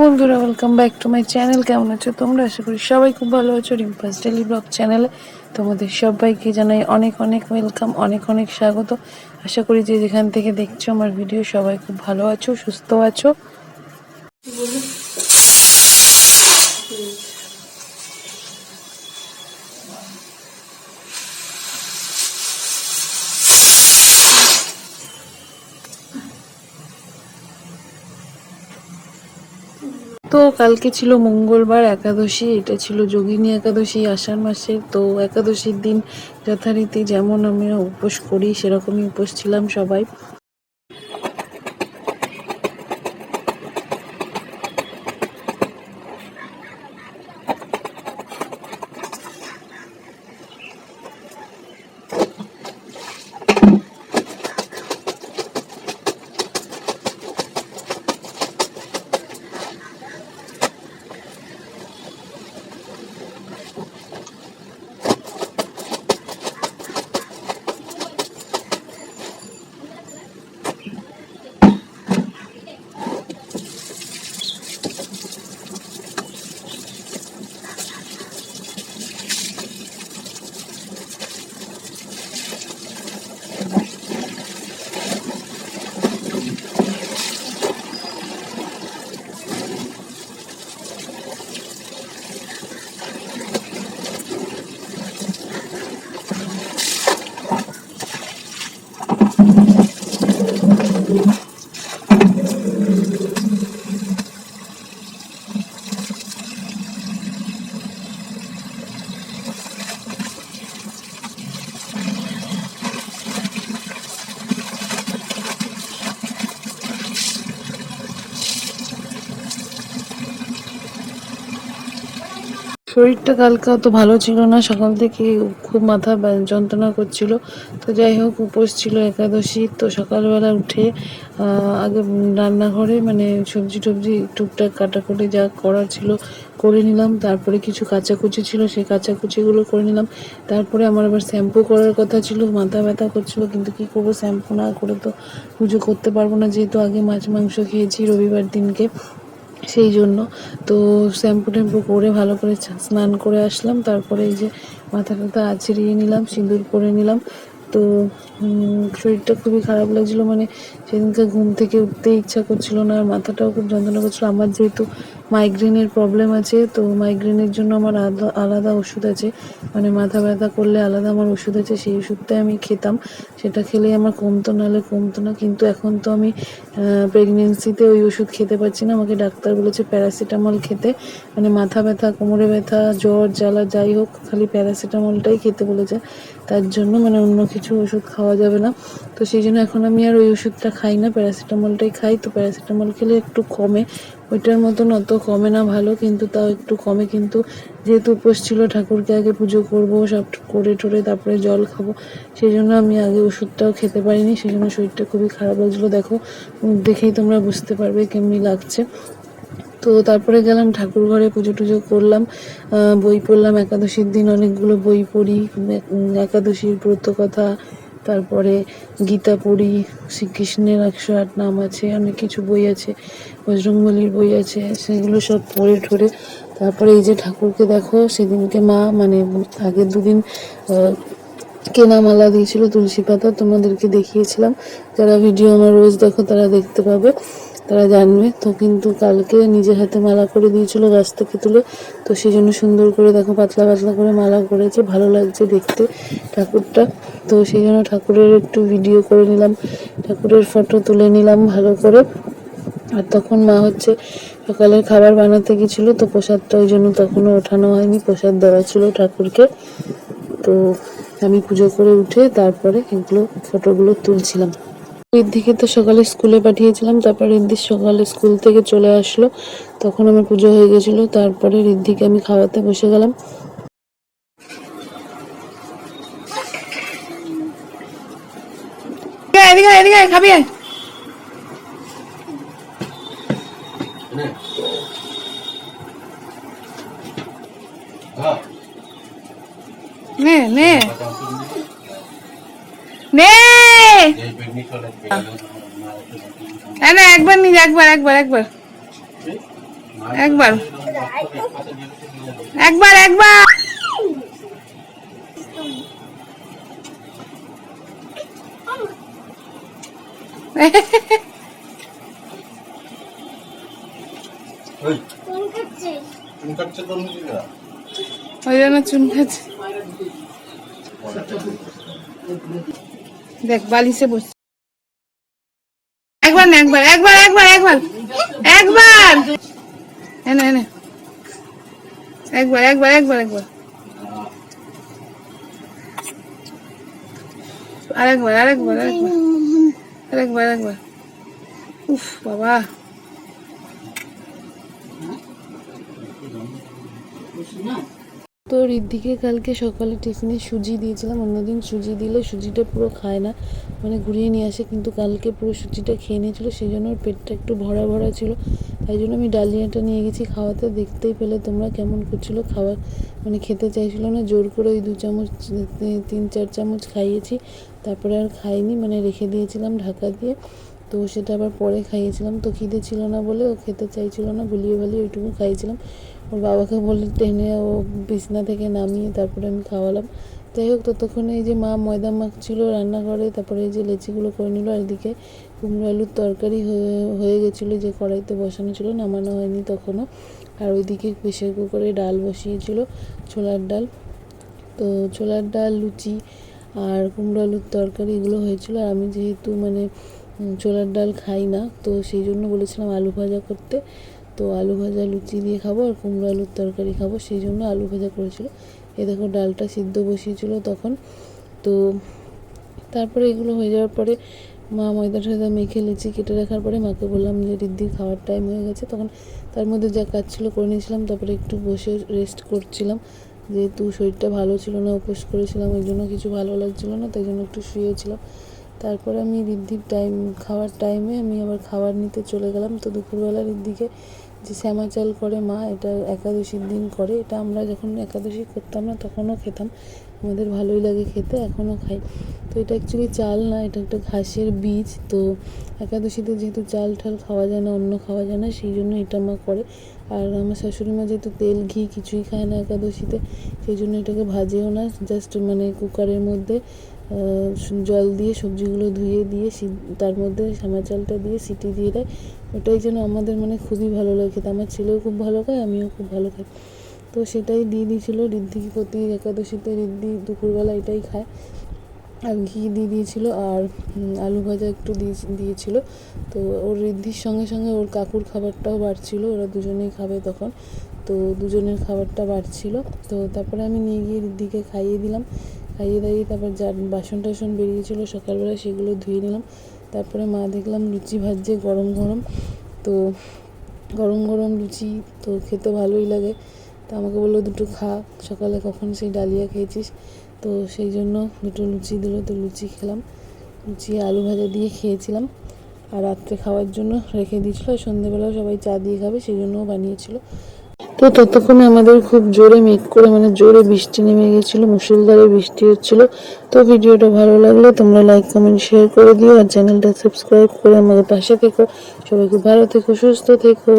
বন্ধুরা welcome back to my channel কেমন আছো তোমরা? আশা করি সবাই খুব ভালো আছো। রিম্পাস ডেলি ব্লগ চ্যানেলে তোমাদের সবাইকে জানাই অনেক অনেক ওয়েলকাম অনেক অনেক স্বাগত। আশা করি যে যেখান থেকে দেখছ আমার ভিডিও সবাই খুব ভালো আছো, সুস্থ আছো। তো কালকে ছিল মঙ্গলবার একাদশী, এটা ছিল যোগিনী একাদশী, আষাঢ় মাসের। তো একাদশীর দিন যথারীতি যেমন আমি উপোস করি, সেরকমই উপোস ছিলাম সবাই। শরীরটা কালকে অত ভালো ছিল না, সকাল থেকে খুব মাথা যন্ত্রণা করছিল। তো যাই হোক, উপোস ছিল একাদশী, তো সকালবেলা উঠে আগে রান্নাঘরে মানে সবজি টবজি টুকটাক কাটাকুটি যা করার ছিল করে নিলাম। তারপরে কিছু কাচাকুচি ছিল, সেই কাচাকুচিগুলো করে নিলাম। তারপরে আমার আবার শ্যাম্পু করার কথা ছিল, মাথা ব্যথা করছিল, কিন্তু কি করব, শ্যাম্পু না করে তো পুজো করতে পারব না। যেহেতু আগে মাছ, মাংস খেয়েছি রবিবার দিনকে। সেই জন্য। তো শ্যাম্পু ট্যাম্পু করে ভালো করে স্নান করে আসলাম। তারপরে এই যে মাথা টাথা আছড়িয়ে নিলাম, সিঁদুর করে নিলাম। তো শরীরটা খুবই খারাপ লাগছিল। মানে সেদিনকে ঘুম থেকে উঠতে ইচ্ছা করছিল না, আর মাথাটাও খুব যন্ত্রণা করছিল। আমার যেহেতু মাইগ্রেনের প্রবলেম আছে, তো মাইগ্রেনের জন্য আমার আলাদা ওষুধ আছে। মানে মাথা ব্যথা করলে আলাদা আমার ওষুধ আছে, সেই ওষুধটাই আমি খেতাম। সেটা খেলে আমার কমতো নাহলে কমতো না, কিন্তু এখন তো আমি প্রেগনেন্সিতে ওই ওষুধ খেতে পারছি না। আমাকে ডাক্তার বলেছে প্যারাসিটামল খেতে। মানে মাথা ব্যথা, কোমরে ব্যথা, জ্বর, জ্বালা, যাই হোক, খালি প্যারাসিটামলটাই খেতে বলেছে। তার জন্য মানে অন্য কিছু ওষুধ খাওয়া যাবে না। তো সেই জন্য এখন আমি আর ওই ওষুধটা খাই না প্যারাসিটামলটাই খাই। তো প্যারাসিটামল খেলে একটু কমে। ওইটার মতন অত কমে না, ভালো, কিন্তু তাও একটু কমে। কিন্তু যেহেতু উপোস ছিল, ঠাকুরকে আগে পুজো করব, সব করে টোরে তারপরে জল খাব সেই জন্য আমি আগে ওষুধটাও খেতে পারিনি সেই জন্য শরীরটা খুবই খারাপ লাগছিল। দেখো দেখেই তোমরা বুঝতে পারবে কেমনি লাগছে। তো তারপরে গেলাম ঠাকুর ঘরে পুজো টুজো করলাম বই পড়লাম, একাদশীর দিন অনেকগুলো বই পড়ি একাদশীর ব্রত কথা তারপরে গীতা পড়ি শ্রীকৃষ্ণের একশো আট নাম আছে, অনেক কিছু বই আছে, বজরংবলির বই আছে, সেগুলো সব পড়ে ঠরে তারপরে এই যে ঠাকুরকে দেখো, সেদিনকে মা মানে আগের দুদিন কেনা মালা দিয়েছিল তুলসী পাতা, তোমাদেরকে দেখিয়েছিলাম। যারা ভিডিও আমার রোজ দেখো, তারা দেখতে পাবে। তারা জানবে। তো কিন্তু কালকে নিজের হাতে মালা করে দিয়েছিল গাছ থেকে তুলে। তো সেই জন্য সুন্দর করে দেখো, পাতলা পাতলা করে মালা করেছে। ভালো লাগছে দেখতে ঠাকুরটা। তো সেই জন্য ঠাকুরের একটু ভিডিও করে নিলাম। ঠাকুরের ফটো তুলে নিলাম ভালো করে। আর তখন মা হচ্ছে সকালের খাবার বানাতে গেছিল, তো প্রসাদটা ওই জন্য তখনও ওঠানো হয়নি। প্রসাদ দেওয়া ছিল ঠাকুরকে। তো আমি পুজো করে উঠে তারপরে এগুলো ফটোগুলো তুলছিলাম। ঋদ্ধিকে তো সকালে স্কুলে পাঠিয়েছিলাম, তারপর ঋদ্ধি সকালে স্কুল থেকে চলে আসলো। তখন আমার পুজো হয়ে গেছিল, তারপরে ঋদ্ধিকে আমি খাওয়াতে বসে গেলাম। খাবি নে নে। না, না একবার নিজ একবার একবার একবার। একবার। একবার একবার। ওই জন্য চুন খাচ্ছে। দেখ বালিশে বস। একবার একবার একবার একবার একবার। এনে এনে। একবার একবার একবার একবার। আরেকবার আরেকবার আরেকবার আরেকবার আরেকবার। উফ, বাবা। তো ঋদ্ধিকে কালকে সকালে টিফিনে সুজি দিয়েছিলাম, অন্যদিন সুজি দিলে, সুজিটা পুরো খায় না মানে ঘুরিয়ে নিয়ে আসে, কিন্তু কালকে পুরো সুজিটা খেয়ে নিয়েছিলো সেই জন্য ওর পেটটা একটু ভরা ভরা ছিল, তাই জন্য আমি ডালিয়াটা নিয়ে গেছি, খাওয়াতে দেখতেই পেলে তোমরা কেমন করছিল, খাওয়া মানে খেতে চাইছিলো না, জোর করে ওই দু চামচ, তিন চার চামচ খাইয়েছি, তারপরে আর খাইনি মানে রেখে দিয়েছিলাম ঢাকা দিয়ে, তো সেটা আবার পরে খাইয়েছিলাম, তো খিদে ছিল না বলে ও খেতে চাইছিল না ভুলিয়ে ভালিয়ে ওইটুকু খাইয়েছিলাম ওর বাবাকে বলে টেনে ও বিছনা থেকে নামিয়ে তারপরে আমি খাওয়ালাম। যাই হোক, ততক্ষণে এই যে মা ময়দা মাখছিল রান্নাঘরে, তারপরে এই যে লেচিগুলো করে নিল, আর এদিকে কুমড়ো আলুর তরকারি হয়ে গেছিল যে কড়াইতে বসানো ছিল, নামানো হয়নি তখনও। আর ওইদিকে প্রেশার কুকারে ডাল বসিয়েছিল, ছোলার ডাল। তো ছোলার ডাল, লুচি আর কুমড়ো আলুর তরকারি এগুলো হয়েছিল। আর আমি যেহেতু মানে ছোলার ডাল খাই না, তো সেই জন্য বলেছিলাম আলু ভাজা করতে। তো আলু ভাজা, লুচি দিয়ে খাব আর কুমড়ো আলুর তরকারি খাব, সেই জন্য আলু ভাজা করেছিল। এ দেখো ডালটা সিদ্ধ বসিয়েছিল তখন। তো তারপরে এগুলো হয়ে যাওয়ার পরে মা ময়দা টয়দা মেখে লুচি কেটে রাখার পরে মাকে বললাম যে রিদ্দির খাওয়ার টাইম হয়ে গেছে। তখন তার মধ্যে যা কাজ ছিল করে নিয়েছিলাম, তারপরে একটু বসে রেস্ট করছিলাম। যেহেতু শরীরটা ভালো ছিল না, উপোস করেছিলাম, ওই জন্য কিছু ভালো লাগছিল না, তাই জন্য একটু শুয়েছিলাম। তারপরে আমি রিদ্ধির টাইম খাওয়ার টাইমে আমি আবার খাবার নিতে চলে গেলাম। তো দুপুরবেলা রিদ্ধিকে যে শ্যামা চাল করে মা, এটা একাদশীর দিন করে, এটা আমরা যখন একাদশী করতাম না, তখনও খেতাম। আমাদের ভালোই লাগে খেতে, এখনও খাই। তো এটা অ্যাকচুয়ালি চাল না, এটা একটা ঘাসের বীজ। তো একাদশীতে যেহেতু চাল ঠাল খাওয়া যায় না অন্য খাওয়া যায় না, সেই জন্য এটা মা করে। আর আমার শাশুড়ি মা যেহেতু তেল, ঘি কিছুই খায় না একাদশীতে, সেই জন্য এটাকে ভাজেও না জাস্ট মানে কুকারের মধ্যে জল দিয়ে সবজিগুলো ধুয়ে দিয়ে তার মধ্যে শ্যামা চালটা দিয়ে সিটি দিয়ে দেয়। ওটাই যেন আমাদের মানে খুবই ভালো লাগে। খেতে। আমার ছেলেও খুব ভালো খায়, আমিও খুব ভালো খাই। তো সেটাই দিয়ে দিয়েছিল ঋদ্ধি প্রতি একাদশীতে ঋদ্ধি দুপুরবেলা এটাই খায়। আর ঘি দিয়ে দিয়েছিল আর আলু ভাজা একটু দিয়ে দিয়েছিল। তো ওর ঋদ্ধির সঙ্গে সঙ্গে ওর কাকুর খাবারটাও বাড়ছিল, ওরা দুজনেই খাবে তখন। তো দুজনের খাবারটা বাড়ছিল। তো তারপরে আমি নিয়ে গিয়ে ঋদ্ধিকে খাইয়ে দিলাম। খাইয়ে দাইয়ে তারপর যার বাসন টাসন বেরিয়েছিল সকালবেলা সেগুলো ধুয়ে নিলাম। তারপরে মা দেখলাম লুচি ভাজছে গরম গরম। তো গরম গরম লুচি তো খেতে ভালোই লাগে। তো আমাকে বলল, দুটো খা, সকালে কখন সেই ডালিয়া খেয়েছিস? তো সেই জন্য দুটো লুচি দিল। তো লুচি খেলাম। লুচি আলু ভাজা দিয়ে খেয়েছিলাম। আর রাত্রে খাওয়ার জন্য রেখে দিয়েছিলো। সন্ধেবেলাও সবাই চা দিয়ে খাবে, সেই জন্যও বানিয়েছিল। তো ততক্ষণে আমাদের খুব জোরে মেঘ করে মানে জোরে বৃষ্টি নেমে গেছিল, মুসুলধারে বৃষ্টি হচ্ছিল। তো ভিডিওটা ভালো লাগলে তোমরা লাইক কমেন্ট শেয়ার করে দিও আর চ্যানেলটা সাবস্ক্রাইব করে আমাদের পাশে থেকো। সবাই খুব ভালো থেকো, সুস্থ থেকো।